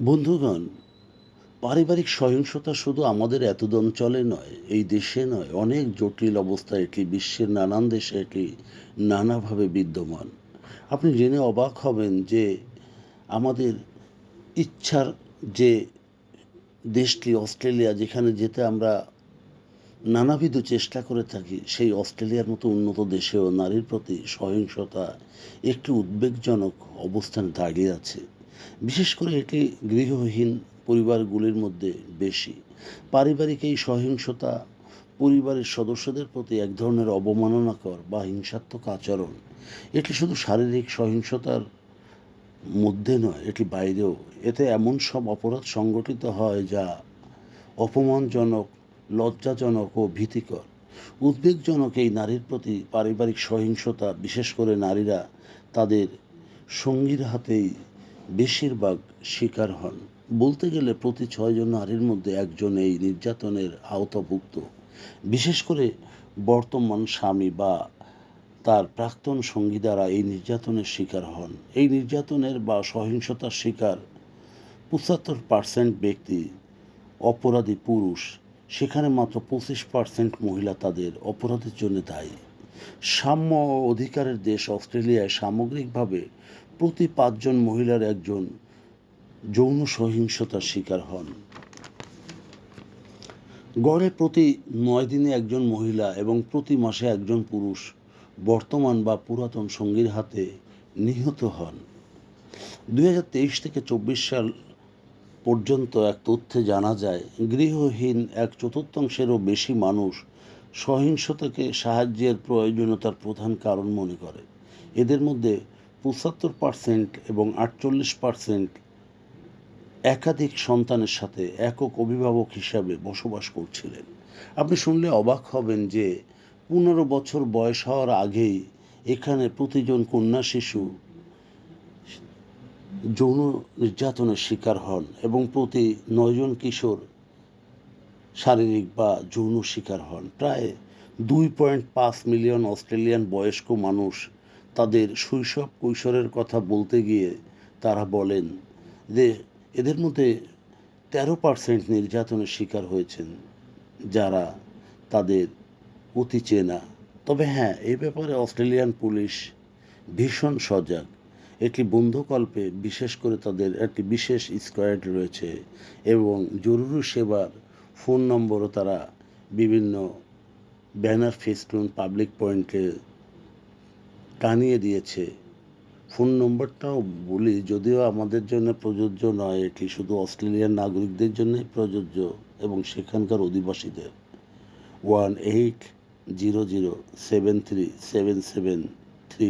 বন্ধুগণ, পারিবারিক সহিংসতা শুধু আমাদের এতদ অঞ্চলে নয়, এই দেশে নয়, অনেক জটিল অবস্থা এটি বিশ্বের নানান দেশে এটি নানাভাবে বিদ্যমান। আপনি জেনে অবাক হবেন যে আমাদের ইচ্ছার যে দেশটি অস্ট্রেলিয়া, যেখানে যেতে আমরা নানাবিধ চেষ্টা করে থাকি, সেই অস্ট্রেলিয়ার মতো উন্নত দেশেও নারীর প্রতি সহিংসতা একটি উদ্বেগজনক অবস্থানে দাঁড়িয়ে আছে। বিশেষ করে এটি গৃহহীন পরিবারগুলির মধ্যে বেশি। পারিবারিক এই সহিংসতা পরিবারের সদস্যদের প্রতি এক ধরনের অবমাননাকর বা হিংসাত্মক আচরণ। এটি শুধু শারীরিক সহিংসতার মধ্যে নয়, এটি বাইরেও। এতে এমন সব অপরাধ সংগঠিত হয় যা অপমানজনক, লজ্জাজনক ও ভীতিকর। উদ্বেগজনক এই নারীর প্রতি পারিবারিক সহিংসতা, বিশেষ করে নারীরা তাদের সঙ্গীর হাতেই বেশিরভাগ শিকার হন। বলতে গেলে প্রতি ছয়জন নারীর মধ্যে একজন এই নির্যাতনের আওতাভুক্ত। বিশেষ করে বর্তমান স্বামী বা তার প্রাক্তন সঙ্গী দ্বারা এই নির্যাতনের শিকার হন। এই নির্যাতনের বা সহিংসতার শিকার পঁচাত্তর পার্সেন্ট ব্যক্তি অপরাধী পুরুষ। সেখানে মাত্র পঁচিশ পার্সেন্ট মহিলা তাদের অপরাধের জন্য দায়ী। সাম্য অধিকারের দেশ অস্ট্রেলিয়ায় সামগ্রিকভাবে প্রতি পাঁচজন মহিলার একজন যৌন সহিংসতার শিকার হন। গড়ে প্রতি নয় দিনে একজন মহিলা এবং প্রতি মাসে একজন পুরুষ বর্তমান বা পুরাতন সঙ্গীর হাতে নিহত হন। দুই হাজার তেইশ থেকে চব্বিশ সাল পর্যন্ত এক তথ্যে জানা যায়, গৃহহীন এক চতুর্থাংশেরও বেশি মানুষ সহিংসতাকে সাহায্যের প্রয়োজনীয়তার প্রধান কারণ মনে করে। এদের মধ্যে পঁচাত্তর পার্সেন্ট এবং আটচল্লিশ পার্সেন্ট একাধিক সন্তানের সাথে একক অভিভাবক হিসাবে বসবাস করছিলেন। আপনি শুনলে অবাক হবেন যে পনেরো বছর বয়স হওয়ার আগেই এখানে প্রতিজন কন্যা শিশু যৌন নির্যাতনের শিকার হন এবং প্রতি নয়জন কিশোর শারীরিক বা যৌন শিকার হন। প্রায় দুই পয়েন্ট পাঁচ মিলিয়ন অস্ট্রেলিয়ান বয়স্ক মানুষ তাদের শৈশব কৈশোরের কথা বলতে গিয়ে তারা বলেন যে এদের মধ্যে তেরো পার্সেন্ট নির্যাতনের শিকার হয়েছেন, যারা তাদের অতি চেনা। তবে হ্যাঁ এই ব্যাপারে অস্ট্রেলিয়ান পুলিশ ভীষণ সজাগ। একটি বন্ধুকল্পে বিশেষ করে তাদের একটি বিশেষ স্কোয়াড রয়েছে এবং জরুরি সেবার ফোন নম্বরও তারা বিভিন্ন ব্যানার ফেস্টুন পাবলিক পয়েন্টে টানিয়ে দিয়েছে। ফোন নম্বরটাও বলি, যদিও আমাদের জন্য প্রযোজ্য নয়, এটি শুধু অস্ট্রেলিয়ান নাগরিকদের জন্যই প্রযোজ্য এবং সেখানকার অধিবাসীদের। One eight zero zero seven three seven seven three